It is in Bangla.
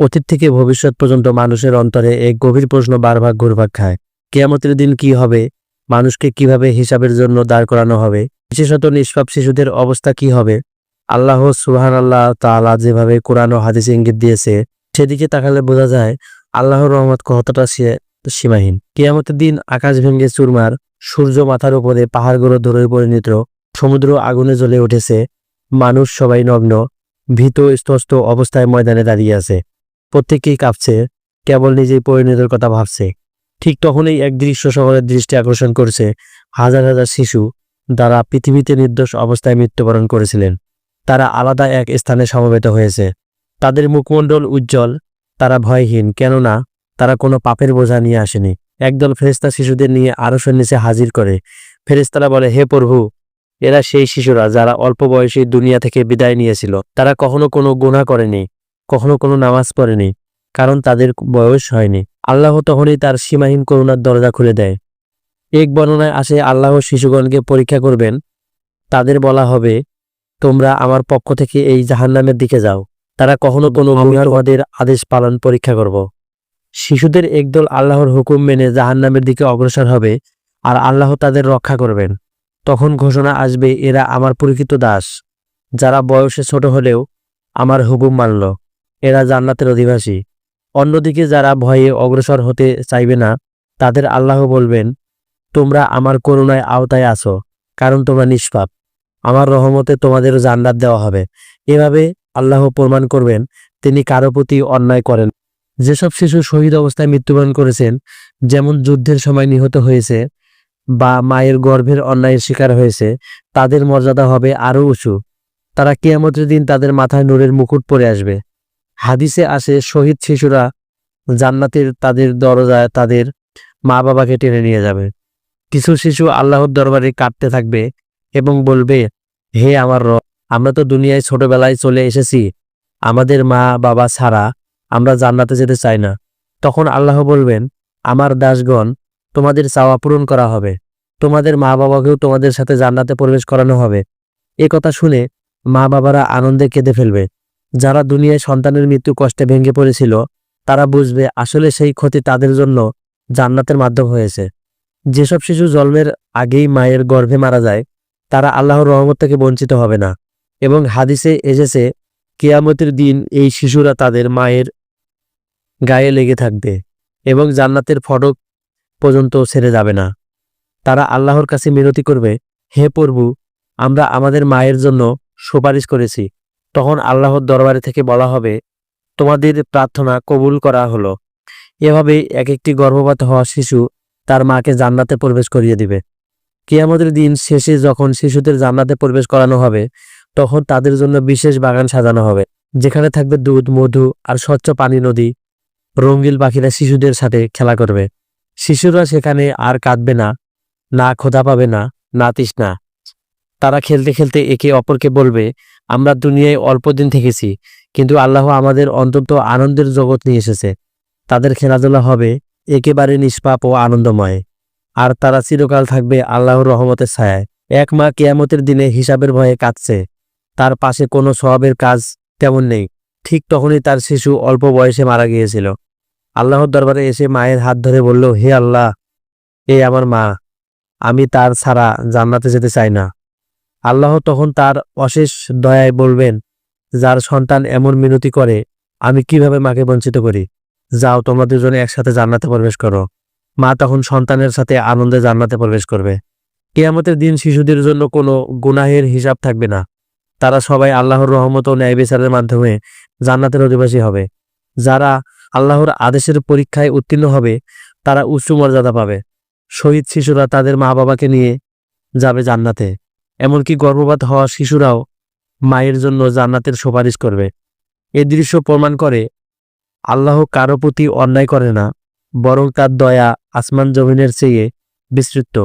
অতীত থেকে ভবিষ্যৎ পর্যন্ত মানুষের অন্তরে এক গভীর প্রশ্ন বারবার ঘুরভাগ খায়। কেয়ামতের দিন কি হবে? মানুষকে কীভাবে হিসাবের জন্য দাঁড় করানো হবে? বিশেষত নিষ্পাপ শিশুদের অবস্থা কি হবে? আল্লাহ সুহান আল্লাহ তালা যেভাবে কোরআন ও হাদিস ইঙ্গিত দিয়েছে, সেদিকে তাকালে বোঝা যায়, আল্লাহর রহমত কতটা সীমাহীন। কেয়ামতের দিন আকাশ ভেঙে চুরমার, সূর্য মাথার উপরে পাহাড়গুলো ধরে পরিণত, সমুদ্র আগুনে জ্বলে উঠেছে, মানুষ সবাই নগ্ন, ভীত স্তস্ত অবস্থায় ময়দানে দাঁড়িয়ে আছে। প্রত্যেকেই কাঁপছে, কেবল নিজেই পরিণতির কথা ভাবছে। ঠিক তখনই এক দৃশ্য শহরের দৃষ্টি আকর্ষণ করছে, হাজার হাজার শিশু যারা পৃথিবীতে নির্দোষ অবস্থায় মৃত্যুবরণ করেছিলেন। তারা আলাদা এক স্থানে সমবেত হয়েছে। তাদের মুখমণ্ডল উজ্জ্বল, তারা ভয়হীন, কেননা তারা কোনো পাপের বোঝা নিয়ে আসেনি। একদল ফেরেস্তা শিশুদের নিয়ে আরশের নিচে হাজির করে। ফেরেস্তারা বলে, হে প্রভু, এরা সেই শিশুরা যারা অল্প বয়সে দুনিয়া থেকে বিদায় নিয়েছিল। তারা কখনো কোনো গুণা করেনি। কখনো কোনো নামাজ পড়েনি কারণ তাদের বয়স হয়নি। আল্লাহ তখনই তার সীমাহীন করুণার দরজা খুলে দেয়। এক বর্ণনায় আসে আল্লাহ শিশুগণকে পরীক্ষা করবেন। তাদের বলা হবে তোমরা আমার পক্ষ থেকে এই জাহান্নামের দিকে যাও। তারা কখনো কোনো গুনাহগারদের আদেশ পালন পরীক্ষা করব। শিশুদের একদল আল্লাহর হুকুম মেনে জাহান্নামের দিকে অগ্রসর হবে আর আল্লাহ তাদের রক্ষা করবেন। তখন ঘোষণা আসবে এরা আমার পরিচিত দাস। যারা বয়সে ছোট হলেও আমার হুকুম মানল। এরা জান্নাতের অধিবাসী। অন্যদিকে যারা ভয়ে অগ্রসর হতে চাইবে না, তাদের আল্লাহ বলবেন, তোমরা আমার করুণায় আওতায় আছো, কারণ তোমরা নিষ্পাপ। আমার রহমতে তোমাদেরও জান্নাত দেওয়া হবে। এভাবে আল্লাহ প্রমাণ করবেন, তিনি কারও প্রতি অন্যায় করেন যেসব শিশু শহীদ অবস্থায় মৃত্যুবরণ করেছেন, যেমন যুদ্ধের সময় নিহত হয়েছে বা মায়ের গর্ভের অন্যায়ের শিকার হয়েছে, তাদের মর্যাদা হবে আরও উঁচু। তারা কিয়ামতের দিন তাদের মাথায় নূরের মুকুট পরে আসবে। হাদিসে আসে, শহীদ শিশুরা জান্নাতের তাদের দরজায় তাদের মা বাবাকে টেনে নিয়ে যাবে। কিছু শিশু আল্লাহর দরবারে কাঁদতে থাকবে এবং বলবে, হে আমার র আমরা তো দুনিয়ায় ছোটবেলায় চলে এসেছি। আমাদের মা বাবা ছাড়া আমরা জান্নাতে যেতে চাই না। তখন আল্লাহ বলবেন, আমার দাসগণ, তোমাদের চাওয়া পূরণ করা হবে। তোমাদের মা বাবাকেও তোমাদের সাথে জান্নাতে প্রবেশ করানো হবে। এ কথা শুনে মা বাবারা আনন্দে কেঁদে ফেলবে। যারা দুনিয়ায় সন্তানের মৃত্যু কষ্টে ভেঙে পড়েছিল, তারা বুঝবে আসলে সেই ক্ষতি তাদের জন্য জান্নাতের মাধ্যম হয়েছে। যেসব শিশু জন্মের আগেই মায়ের গর্ভে মারা যায়, তারা আল্লাহর রহমত থেকে বঞ্চিত হবে না। এবং হাদিসে এসেছে, কেয়ামতের দিন এই শিশুরা তাদের মায়ের গায়ে লেগে থাকবে এবং জান্নাতের ফটক পর্যন্ত ছেড়ে যাবে না। তারা আল্লাহর কাছে মিনতি করবে, হে প্রভু, আমরা আমাদের মায়ের জন্য সুপারিশ করেছি তখন আল্লাহর দরবারে থেকে বলা হবে, তোমাদের প্রার্থনা কবুল করা হলো। এভাবে এক একটি গর্ভপাত হওয়া শিশু তার মাকে জান্নাতে প্রবেশ করিয়ে দিবে। কিয়ামতের দিন শেষে যখন শিশুদের জান্নাতে প্রবেশ করানো হবে, তখন তাদের জন্য বিশেষ বাগান সাজানো হবে, যেখানে থাকবে দুধ, মধু আর স্বচ্ছ পানি নদী। রঙ্গিল পাখিরা শিশুদের সাথে খেলা করবে। শিশুরা সেখানে আর কাঁদবে না না ক্ষোধা পাবে না না তৃষ্ণা। তারা খেলতে খেলতে একে অপরকে বলবে আমরা দুনিয়ায় অল্প দিন থেকেছি, কিন্তু আল্লাহ আমাদের অন্তত আনন্দের জগৎ নিয়ে এসেছে। তাদের খেলাধুলা হবে একেবারে নিষ্পাপ ও আনন্দময়। আর তারা চিরকাল থাকবে আল্লাহর রহমতের ছায়ায়। এক মা কেয়ামতের দিনে হিসাবের ভয়ে কাঁদছে। তার পাশে কোনো স্বভাবের কাজ তেমন নেই। ঠিক তখনই তার শিশু অল্প বয়সে মারা গিয়েছিল। আল্লাহর দরবারে এসে মায়ের হাত ধরে বলল, হে আল্লাহ, এ আমার মা। আমি তার ছাড়া জান্নাতে যেতে চাই না। আল্লাহ তখন তার অশেষ দয়ায় বলবেন, যার সন্তান এমন মিনতি করে, আমি কীভাবে মাকে বঞ্চিত করি? যাও তোমরা দুজনে একসাথে জান্নাতে প্রবেশ করো। মা তখন সন্তানের সাথে আনন্দে জান্নাতে প্রবেশ করবে। কেয়ামতের দিন শিশুদের জন্য কোনো গুনাহের হিসাব থাকবে না। তারা সবাই আল্লাহর রহমত ও ন্যায় বিচারের মাধ্যমে জান্নাতের অধিবাসী হবে। যারা আল্লাহর আদেশের পরীক্ষায় উত্তীর্ণ হবে, তারা উচ্চ মর্যাদা পাবে। শহীদ শিশুরা তাদের মা বাবাকে নিয়ে যাবে জান্নাতে। এমনকি গর্ভপাত হওয়া শিশুরাও মায়ের জন্য জান্নাতের সুপারিশ করবে। এ দৃশ্য প্রমাণ করে আল্লাহ কারও প্রতি অন্যায় করে না, বরং তার দয়া আসমান জমিনের চেয়ে বিস্তৃত।